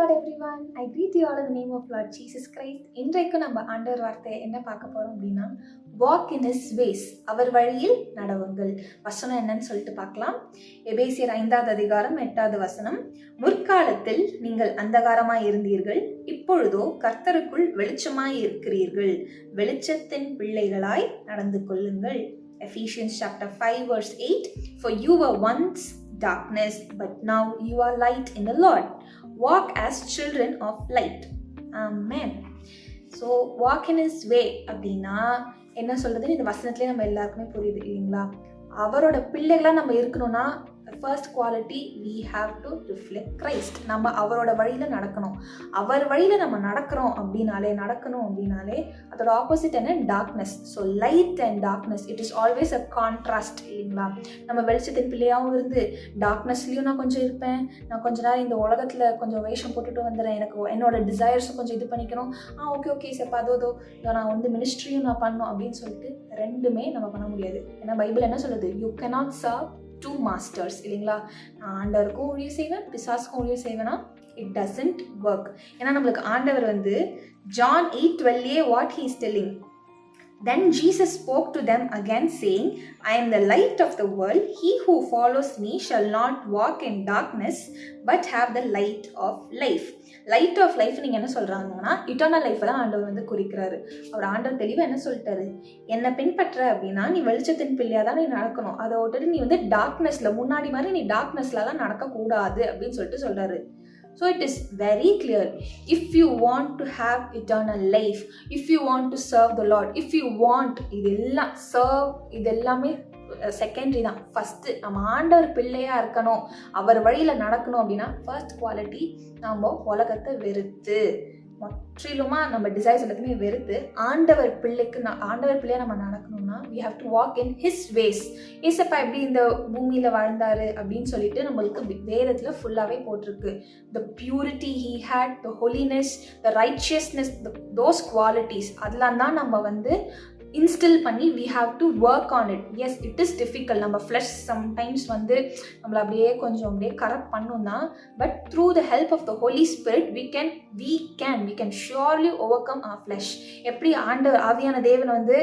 Lord everyone I greet you all in the name of Lord இன்றைக்கு நம்ம ஆண்டவர் வார்த்தை என்ன பார்க்க போகிறோம் அப்படின்னா வாக் இன் இஸ் வேஸ் அவர் வழியில் நடவுங்கள். வசனம் என்னன்னு சொல்லிட்டு பார்க்கலாம். எபேசியர் ஐந்தாவது அதிகாரம் எட்டாவது வசனம். முற்காலத்தில் நீங்கள் அந்தகாரமாய் இருந்தீர்கள். இப்பொழுதோ கர்த்தருக்குள் வெளிச்சமாய் இருக்கிறீர்கள். வெளிச்சத்தின் பிள்ளைகளாய் நடந்து கொள்ளுங்கள். Ephesians chapter 5 verse 8 For you were once darkness, but now you are light in the Lord. Walk as children of light man so walk in his way அப்படின்னா என்ன சொல்கிறதுன்னு இந்த வசனத்துலேயே நம்ம எல்லாருக்குமே புரியுது இல்லைங்களா? அவரோட பிள்ளைகளாக நம்ம இருக்கணும்னா first quality we have to reflect Christ நம்ம அவரோட வழியில் நடக்கணும். அவர் வழியில் நம்ம நடக்கிறோம் அப்படின்னாலே நடக்கணும் அப்படின்னாலே அதோட ஆப்போசிட் என்ன? Darkness so light and darkness it is always a contrast இல்லைங்களா? நம்ம வெளிச்சத்தின் பிள்ளையாகவும் இருந்து டார்க்னஸ்லேயும் நான் கொஞ்சம் இருப்பேன். நான் கொஞ்ச நேரம் இந்த உலகத்தில் கொஞ்சம் வேஷம் போட்டுட்டு வந்துடுறேன். எனக்கு என்னோட டிசைர்ஸும் கொஞ்சம் இது பண்ணிக்கணும். ஆ ஓகே ஓகே சார் அதோ நான் வந்து மினிஸ்ட்ரியும் நான் பண்ணணும் அப்படின்னு சொல்லிட்டு ரெண்டுமே நம்ம பண்ண முடியாது. ஏன்னா பைபிள் என்ன சொல்லுது? You cannot serve two masters இல்லைங்களா நான் ஆண்டவருக்கும் ஊழியம் செய்வேன் பிசாஸ்க்கும் ஊழியம் செய்வேன்னா இட் டசன்ட் ஒர்க் ஏன்னா நம்மளுக்கு ஆண்டவர் வந்து John eight twelve what he telling then Jesus spoke to them again saying I am the light of the world he who follows me shall not walk in darkness but have the light of life light of life நீங்கள் என்ன சொல்கிறாங்கன்னா eternal லைஃப்பை தான் ஆண்டவர் வந்து குறிக்கிறாரு. அவர் ஆண்டவர் தெளிவாக என்ன சொல்லிட்டாரு? என்னை பின்பற்ற அப்படின்னா நீ வெளிச்சத்தின் பிள்ளையாக தான் நீ நடக்கணும். அதை விட்டுட்டு நீ வந்து டார்க்னஸில் முன்னாடி மாதிரி நீ டார்க்னஸ்லலாம் நடக்கக்கூடாது அப்படின்னு சொல்லிட்டு சொல்கிறாரு so it is very clear if you want to have eternal life if you want to serve the lord if you want இதெல்லாம் சர்வ் இது எல்லாமே செகண்டரி தான். ஃபஸ்ட்டு நம்ம ஆண்டவர் பிள்ளையாக இருக்கணும். அவர் வழியில் நடக்கணும் அப்படின்னா ஃபர்ஸ்ட் குவாலிட்டி நம்ம உலகத்தை வெறுத்து முற்றிலுமாக நம்ம டிசைர்ஸ் எல்லாத்தையுமே வெறுத்து ஆண்டவர் பிள்ளைக்கு நான் ஆண்டவர் பிள்ளையாக நம்ம நடக்கணும்னா we have to walk in his ways ஏசப்பா எப்படி இந்த பூமியில் வாழ்ந்தார் அப்படின்னு சொல்லிட்டு நம்மளுக்கு வேதத்தில் ஃபுல்லாகவே போட்டிருக்கு. The purity he had the holiness the righteousness those qualities அதெல்லாம் தான் நம்ம வந்து இன்ஸ்டில் பண்ணி we have to work on it as it is difficult நம்ம ஃப்ளஷ் சம்டைம்ஸ் வந்து நம்மளை அப்படியே கொஞ்சம் அப்படியே கரெக்ட் பண்ணும் தான். But through the help of the holy spirit we can we can we can surely overcome our flesh எப்படி ஆண்டவர் ஆவியான தேவன் வந்து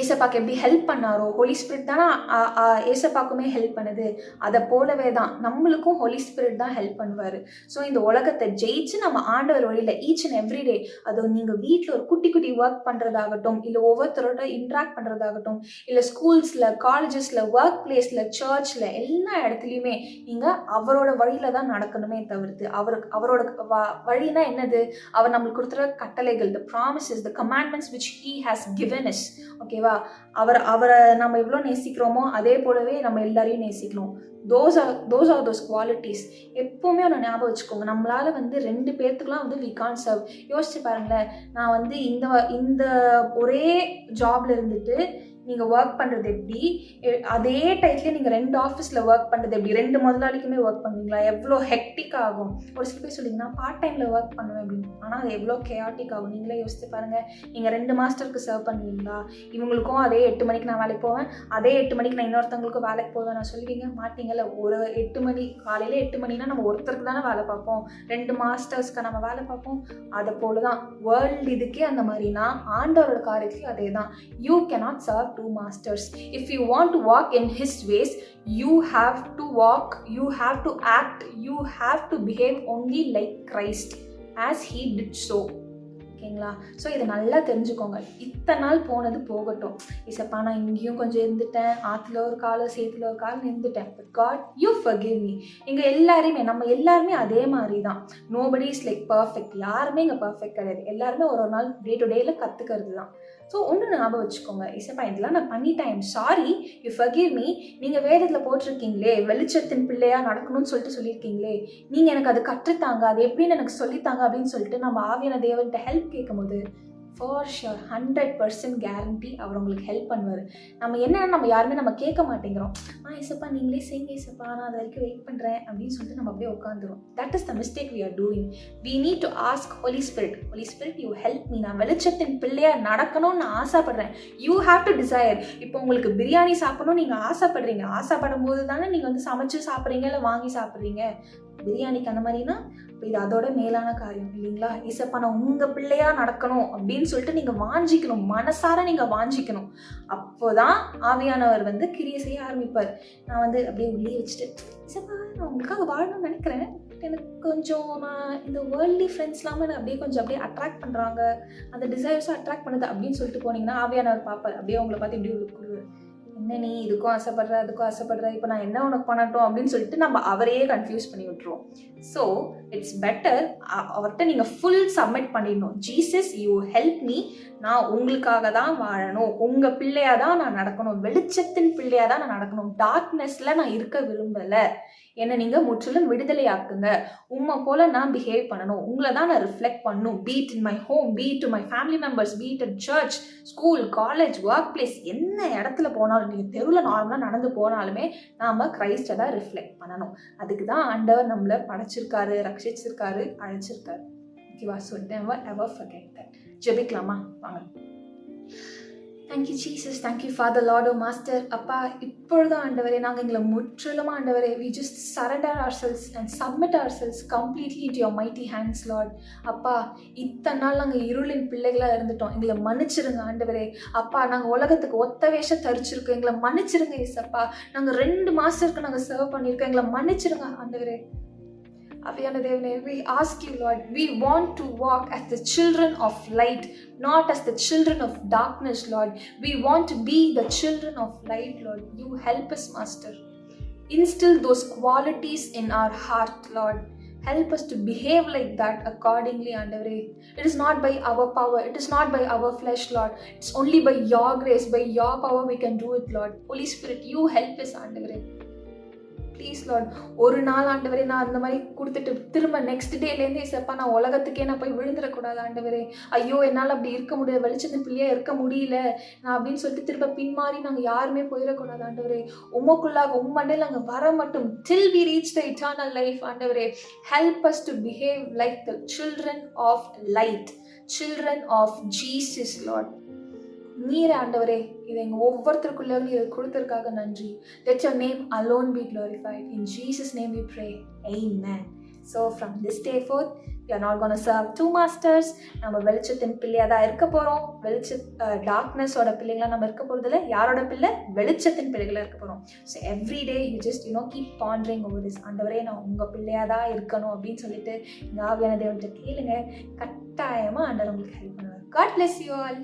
ஏசப்பாக்கு எப்படி ஹெல்ப் பண்ணாரோ ஹோலி ஸ்பிரிட் தானே ஏசப்பாக்குமே ஹெல்ப் பண்ணுது. அதை போலவே தான் நம்மளுக்கும் ஹோலி ஸ்பிரிட் தான் ஹெல்ப் பண்ணுவார். ஸோ இந்த உலகத்தை ஜெயிச்சு நம்ம ஆண்டவர் வழியில் ஈச் அண்ட் எவ்ரி டே அது நீங்கள் வீட்டில் ஒரு குட்டி குட்டி ஒர்க் பண்ணுறதாகட்டும் இல்லை ஒவ்வொருத்தரோட இன்ட்ராக்ட் பண்ணுறதாகட்டும் இல்லை ஸ்கூல்ஸில் காலேஜஸில் ஒர்க் பிளேஸில் சர்ச்சில் எல்லா இடத்துலையுமே நீங்கள் அவரோட வழியில் தான் நடக்கணுமே தவிர்த்து அவருக்கு அவரோட வழினா என்னது? அவர் நம்மளுக்கு கொடுத்துற கட்டளைகள் the promises the commandments which he has given is okay ஓகேவா அவர் அவரை நம்ம எவ்வளோ நேசிக்கிறோமோ அதே போலவே நம்ம எல்லாரையும் நேசிக்கணும். Those are those are those qualities எப்போவுமே ஒன்று ஞாபகம் வச்சுக்கோங்க. நம்மளால் வந்து ரெண்டு பேர்த்துக்குலாம் வந்து வி கான் சர்வ் யோசிச்சு பாருங்களேன். நான் வந்து இந்த இந்த ஒரே ஜாப்ல இருந்துட்டு நீங்கள் ஒர்க் பண்ணுறது எப்படி? அதே டைட்லேயே நீங்கள் ரெண்டு ஆஃபீஸில் ஒர்க் பண்ணுறது எப்படி? ரெண்டு முதலாளிக்குமே ஒர்க் பண்ணுவீங்களா? எவ்வளோ ஹெக்டிக் ஆகும்? ஒரு சில பேர் சொல்லிங்கன்னா பார்ட் டைமில் ஒர்க் பண்ணுவேன் அப்படின்னு. ஆனால் அது எவ்வளோ கேயாட்டிக் ஆகும்? நீங்களே யோசித்து பாருங்கள் நீங்கள் ரெண்டு மாஸ்டருக்கு சர்வ் பண்ணுவீங்களா? இவங்களுக்கும் அதே எட்டு மணிக்கு நான் வேலைக்கு போவேன். அதே எட்டு மணிக்கு நான் இன்னொருத்தவங்களுக்கும் வேலைக்கு போவேன் நான் சொல்லுவீங்க. மாட்டீங்கல்ல. ஒரு எட்டு மணி காலையில் எட்டு மணினா நம்ம ஒருத்தருக்கு தானே வேலை பார்ப்போம். ரெண்டு மாஸ்டர்ஸ்க்கு நம்ம வேலை பார்ப்போம். அதை போல தான் வேர்ல்டு இதுக்கே அந்த மாதிரினா ஆண்டவரோட காரியத்துலேயும் அதே தான் you cannot serve two masters. If you want to walk in His ways, you have to walk, you have to act, you have to behave only like Christ. As He did so. ஓகேங்களா so இதை நல்லா தெரிஞ்சுக்கோங்க. இத்தனை நாள் போனது போகட்டும். இசப்பா நான் இங்கேயும் கொஞ்சம் இருந்துட்டேன். ஆற்றுல ஒரு காலம் சேத்துல ஒரு காலம் இருந்துட்டேன். But God you forgive me இங்கே எல்லாருமே நம்ம எல்லாருமே அதே மாதிரி தான் நோபடி இஸ் லைக் பர்ஃபெக்ட் யாருமே இங்கே பர்ஃபெக்ட் கிடையாது. எல்லாருமே ஒரு ஒரு நாள் டே டு டேயில் கற்றுக்கிறது தான் ஸோ ஒன்று ஞாபகம் வச்சுக்கோங்க. இசப்பா இதெல்லாம் நான் பண்ணிட்டேன். சாரி யூ ஃபர்கிவ் மீ நீங்கள் வேதத்தில் போட்டிருக்கீங்களே வெளிச்சத்தின் பிள்ளையாக நடக்கணும்னு சொல்லிட்டு சொல்லியிருக்கீங்களே நீங்கள் எனக்கு அது கற்றுத்தாங்க அது எப்படின்னு எனக்கு சொல்லித்தாங்க அப்படின்னு சொல்லிட்டு நம்ம ஆவியான தேவன்கிட்ட ஹெல்ப் கேட்கும்போது for sure hundred percent guarantee அவர் உங்களுக்கு ஹெல்ப் பண்ணுவார். நம்ம என்னென்ன நம்ம யாருமே நம்ம கேட்க மாட்டேங்கிறோம். ஆ இசப்பா நீங்களே செய்யுங்க இசப்பா. நான் அது வரைக்கும் வெயிட் பண்ணுறேன் அப்படின்னு சொல்லிட்டு நம்ம அப்படியே உட்காந்துரும் that is the mistake we are doing we need to ask holy spirit holy spirit you help me நான் வெளிச்சத்தின் பிள்ளையாக நடக்கணும்னு நான் ஆசைப்படுறேன். யூ ஹாவ் டு டிசைர் இப்போ உங்களுக்கு பிரியாணி சாப்பிடணும் நீங்கள் ஆசைப்படுறீங்க. ஆசைப்படும் போது தானே நீங்கள் வந்து சமைச்சு சாப்பிட்றீங்க இல்லை வாங்கி சாப்பிட்றீங்க. பிரியாணிக்கு அந்த மாதிரினா இப்போ இது அதோட மேலான காரியம் இல்லைங்களா? இசப்பா நான் உங்கள் பிள்ளையா நடக்கணும் அப்படின்னு சொல்லிட்டு நீங்கள் வாஞ்சிக்கணும். மனசார நீங்கள் வாஞ்சிக்கணும். அப்போதான் ஆவியானவர் வந்து கிரியை செய்ய ஆரம்பிப்பார். நான் வந்து அப்படியே உள்ளே வச்சுட்டு இசப்பா நான் உங்களுக்காக வாழணும்னு நினைக்கிறேன். எனக்கு கொஞ்சம் நான் இந்த வேர்ல்ட்லி ஃப்ரெண்ட்ஸ் இல்லாமல் நான் அப்படியே கொஞ்சம் அப்படியே அட்ராக்ட் பண்ணுறாங்க அந்த டிசைர்ஸும் அட்ராக்ட் பண்ணுது அப்படின்னு சொல்லிட்டு போனீங்கன்னா ஆவியானவர் பார்ப்பார். அப்படியே உங்களை பார்த்து இப்படி கொடுக்குறாரு என்ன நீ இதுக்கும் ஆசைப்படுற அதுக்கும் ஆசைப்படுற இப்போ நான் என்ன உனக்கு பண்ணட்டும் அப்படின்னு சொல்லிட்டு நம்ம அவரையே கன்ஃபியூஸ் பண்ணி விட்டுருவோம். ஸோ இட்ஸ் பெட்டர் அவர்கிட்ட நீங்கள் ஃபுல் சப்மிட் பண்ணிடணும். ஜீசஸ் யூ ஹெல்ப் மீ நான் உங்களுக்காக தான் வாழணும். உங்கள் பிள்ளையாக தான் நான் நடக்கணும். வெளிச்சத்தின் பிள்ளையாக தான் நான் நடக்கணும். டார்க்னஸில் நான் இருக்க விரும்பலை. என்னை நீங்கள் முற்றிலும் விடுதலையாக்குங்க. உம்மை போல் நான் பிஹேவ் பண்ணணும். உங்களை தான் நான் ரிஃப்ளெக்ட் பண்ணணும். Be it in my home be it to my family members be it at church school college work place என்ன இடத்துல போனாலும் நீங்கள் தெருவில் நார்மலாக நடந்து போனாலுமே நாம் கிரைஸ்டை தான் ரிஃப்ளெக்ட் பண்ணணும். அதுக்கு தான் ஆண்டவர் நம்மளை படைச்சிருக்காரு ரட்சிச்சிருக்காரு அழைச்சிருக்காரு. ஓகேவா so never ever forget that ஜெபிக்கலாமா? வாங்க. Thank you Jesus thank you father லார்டோ master அப்பா இப்பொழுதும் ஆண்டவரே நாங்கள் எங்களை முற்றிலும் ஆண்டவரே we just surrender ourselves and submit ourselves completely it your mighty hands lord அப்பா இத்தனை நாள் நாங்கள் இருளின் பிள்ளைகளாக இருந்துட்டோம். எங்களை மன்னிச்சிருங்க ஆண்டவரே. அப்பா நாங்கள் உலகத்துக்கு ஒத்த வேஷம் தரிச்சிருக்கோம். எங்களை மன்னிச்சிருங்க இசப்பா நாங்கள் ரெண்டு மாதத்துக்கு நாங்கள் சர்வ் பண்ணியிருக்கோம். எங்களை மன்னிச்சிருங்க ஆண்டவரே. We ask you, Lord, we want to walk as the children of light, not as the children of darkness, Lord. We want to be the children of light, Lord. You help us, Master. Instill those qualities in our heart, Lord. Help us to behave like that accordingly, Andavre. It is not by our power, it is not by our flesh, Lord. It's only by your grace, by your power we can do it, Lord. Holy Spirit, you help us, Andavre. Please lord ஒரு நாள் ஆண்டவரே நான் அந்த மாதிரி கொடுத்துட்டு திரும்ப next டேலேருந்து இசப்பா நான் உலகத்துக்கே நான் போய் விழுந்துடக்கூடாது ஆண்டவரே. ஐயோ என்னால் அப்படி இருக்க முடியாது வெளிச்சத்தின் பிள்ளையாக இருக்க முடியல. நான் அப்படின்னு சொல்லிட்டு திரும்ப பின்மாறி நாங்கள் யாருமே போயிடக்கூடாது ஆண்டவரே. உமக்குள்ளாக உம்மண்டையில் நாங்கள் வர மட்டும் till we reach the eternal life ஆண்டவரே. Help us to behave like the children of light children of Jesus lord நீர் ஆண்டவரே இதை எங்கள் ஒவ்வொருத்தருக்குள்ளேயும் இதை கொடுத்ததுக்காக நன்றி. Let your name alone be glorified in Jesus name we pray Amen. So from this day forth you are not gonna serve two masters நம்ம வெளிச்சத்தின் பிள்ளையாக தான் இருக்க போகிறோம் வெளிச்ச டார்க்னஸோட பிள்ளைங்களாம் நம்ம இருக்க போகிறதில்ல யாரோட பிள்ளை? வெளிச்சத்தின் பிள்ளைகளாக இருக்க போகிறோம் so every day you just you know keep pondering over this ஆண்டவரே நான் உங்கள் பிள்ளையாக தான் இருக்கணும் அப்படின்னு சொல்லிட்டு இந்த ஆவியான தேவன்கிட்ட கேளுங்க. கட்டாயமாக ஆண்டவர் உங்களுக்கு ஹெல்ப் பண்ணுவார். God bless you all